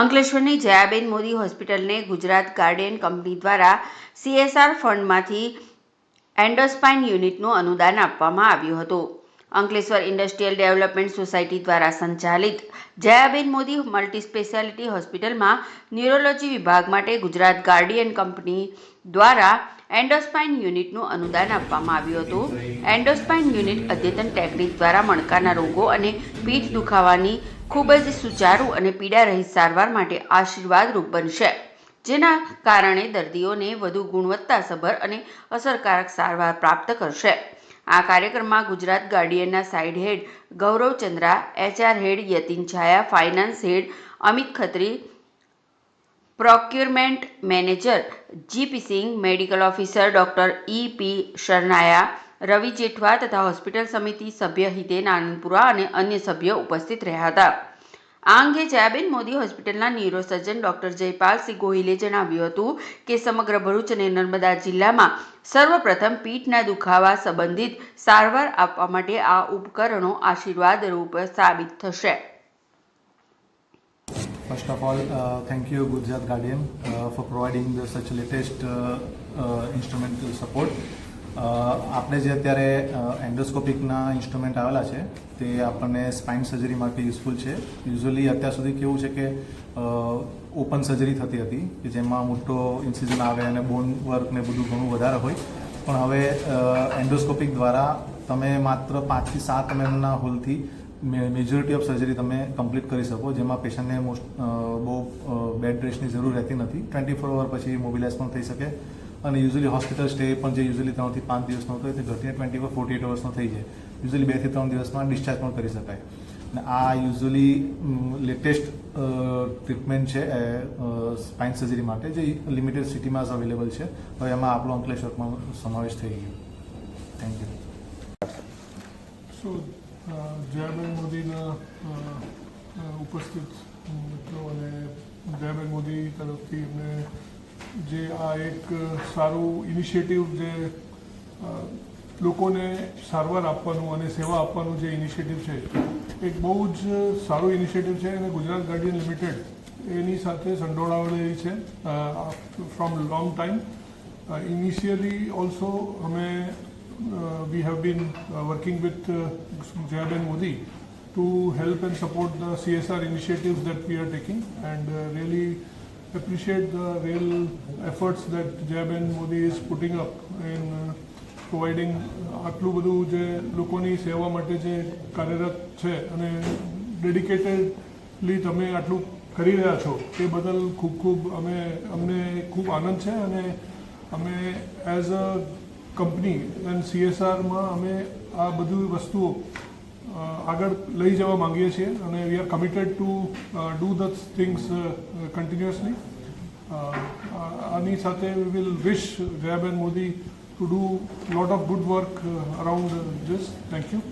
અંકલેશ્વરની જયાબેન મોદી હોસ્પિટલને Gujarat Guardian company દ્વારા CSR ફંડમાંથી એન્ડોસ્પાઇન યુનિટનું અનુદાન આપવામાં આવ્યું હતું. અંકલેશ્વર ઇન્ડસ્ટ્રીયલ ડેવલપમેન્ટ સોસાયટી દ્વારા સંચાલિત જયાબેન મોદી મલ્ટી સ્પેશિયાલિટી હોસ્પિટલમાં ન્યુરોલોજી વિભાગ માટે ગુજરાત ગાર્ડિયન કંપની દ્વારા એન્ડોસ્પાઇન યુનિટનું અનુદાન આપવામાં આવ્યું હતું. એન્ડોસ્પાઇન યુનિટ અદ્યતન ટેકનિક દ્વારા મણકાના રોગો અને પીઠ દુખાવાની ખૂબ જ સુચારુ અને પીડારહિત સારવાર માટે આશીર્વાદરૂપ બનશે, જેના કારણે દર્દીઓને વધુ ગુણવત્તાસભર અને અસરકારક સારવાર પ્રાપ્ત કરશે. આ કાર્યક્રમમાં Gujarat ગાર્ડિયનના site head Gaurav Chandra, HR head Yatin Chhaya, finance head Amit Khatri, procurement manager GP Singh medical officer doctor E P શરનાયા Ravi Jethwa તથા હોસ્પિટલ સમિતિ સભ્ય હિતેન આનંદપુરા અને અન્ય સભ્યો ઉપસ્થિત રહ્યા હતા આ અંગે જયાબેન મોદી હોસ્પિટલના ન્યુરોસર્જન ડોક્ટર જયપાલસિંહ ગોહિલે જણાવ્યું હતું કે સમગ્ર ભરૂચ અને નર્મદા જિલ્લામાં સર્વપ્રથમ પીઠના દુખાવા સંબંધિત સારવાર આપવા માટે આ ઉપકરણો આશીર્વાદ રૂપ સાબિત થશે First of all, uh, thank you Gujarat Guardian uh, for providing the such uh, uh. આપણે જે અત્યારે એન્ડોસ્કોપિકના ઇન્સ્ટ્રુમેન્ટ આવેલા છે, તે આપણને સ્પાઇન સર્જરી માટે યુઝફુલ છે. યુઝ્યુઅલી અત્યાર સુધી કેવું છે કે ઓપન સર્જરી થતી હતી, કે જેમાં મોટો ઇન્સિઝન આવે અને બોન વર્ક ને બધું ઘણું વધારે હોય. પણ હવે એન્ડોસ્કોપિક દ્વારા તમે માત્ર પાંચથી સાત એમએમના હોલથી મેજોરિટી ઓફ સર્જરી તમે કમ્પ્લીટ કરી શકો, જેમાં પેશન્ટને મોસ્ટ બહુ બેડ રેસ્ટની જરૂર રહેતી નથી. ટ્વેન્ટી ફોર અવર પછી મોબિલાઇઝ પણ થઈ શકે. અને યુઝલી હોસ્પિટલ સ્ટે પણ જે યુઝલી ત્રણથી પાંચ દિવસનો હતો તે ઘટીને twenty four forty eight hours થઈ જાય. યુઝ્યુઅલી બેથી ત્રણ દિવસમાં ડિસ્ચાર્જ પણ કરી શકાય. અને આ યુઝલી લેટેસ્ટ ટ્રીટમેન્ટ છે સ્પાઇન સર્જરી માટે જે લિમિટેડ સિટીમાં જ અવેલેબલ છે. હવે એમાં આપણો અંકલેશ્વરમાં સમાવેશ થઈ ગયો. થેન્ક યુ સો જયાબેન મોદીના ઉપસ્થિત મિત્રો અને જયાબેન મોદી તરફથી એમને જે આ એક સારું ઇનિશિયેટિવ જે લોકોને સારવાર આપવાનું અને સેવા આપવાનું જે ઇનિશિયેટિવ છે, એક બહુ જ સારું ઇનિશિયેટિવ છે અને ગુજરાત ગાર્ડિયન લિમિટેડ એની સાથે સંડોળાવેલી છે from long time initially also અમે we have been working with Jayaben Modi to help and support the CSR initiatives that we are taking and are uh, appreciate the real efforts that Jayaben Modi is putting up in uh, providing આટલું બધું જે લોકોની સેવા માટે જે કાર્યરત છે અને ડેડિકેટેડલી તમે આટલું કરી રહ્યા છો એ બદલ ખૂબ ખૂબ અમે અમને ખૂબ આનંદ છે અને અમે એઝ અ કંપની એન્ડ સીએસઆરમાં અમે આ બધી વસ્તુઓ આગળ લઈ જવા માંગીએ છીએ અને we are committed to do the things continuously આની સાથે we will wish Jayaben Modi to do lot of good work around this thank you